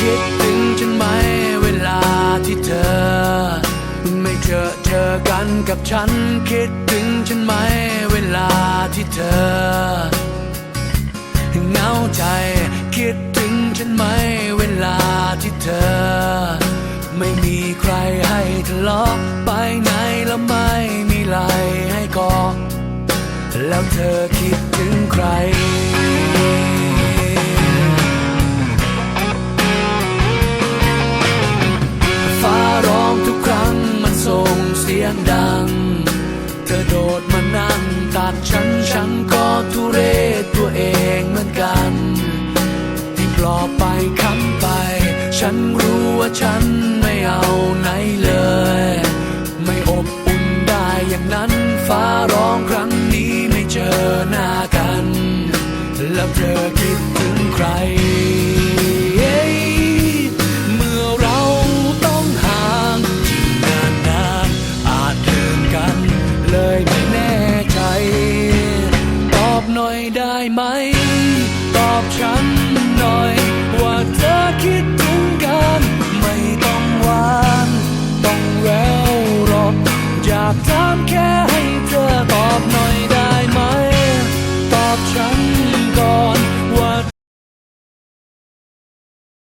คิดถึงฉันไหมเวลาที่เธอ ไม่เจอเจอกันกับฉัน คิดถึงฉันไหมเวลาที่เธอเหงาใจคิดถึงฉันไหมเวลาที่เธอ ไม่มีใครให้ทะเลาะไปไหนแล้วไม่มีไหลให้กอดแล้วเธอคิดถึง ไปคำไป ฉันรู้ว่าฉันไม่เอาไหนเลย ไม่อบอุ่นได้อย่างนั้นฟ้าร้องครั้งนี้ไม่เจอหน้ากัน แล้วเธอคิดถึงใครได้ไหม ตอบฉันหน่อย 假装 care。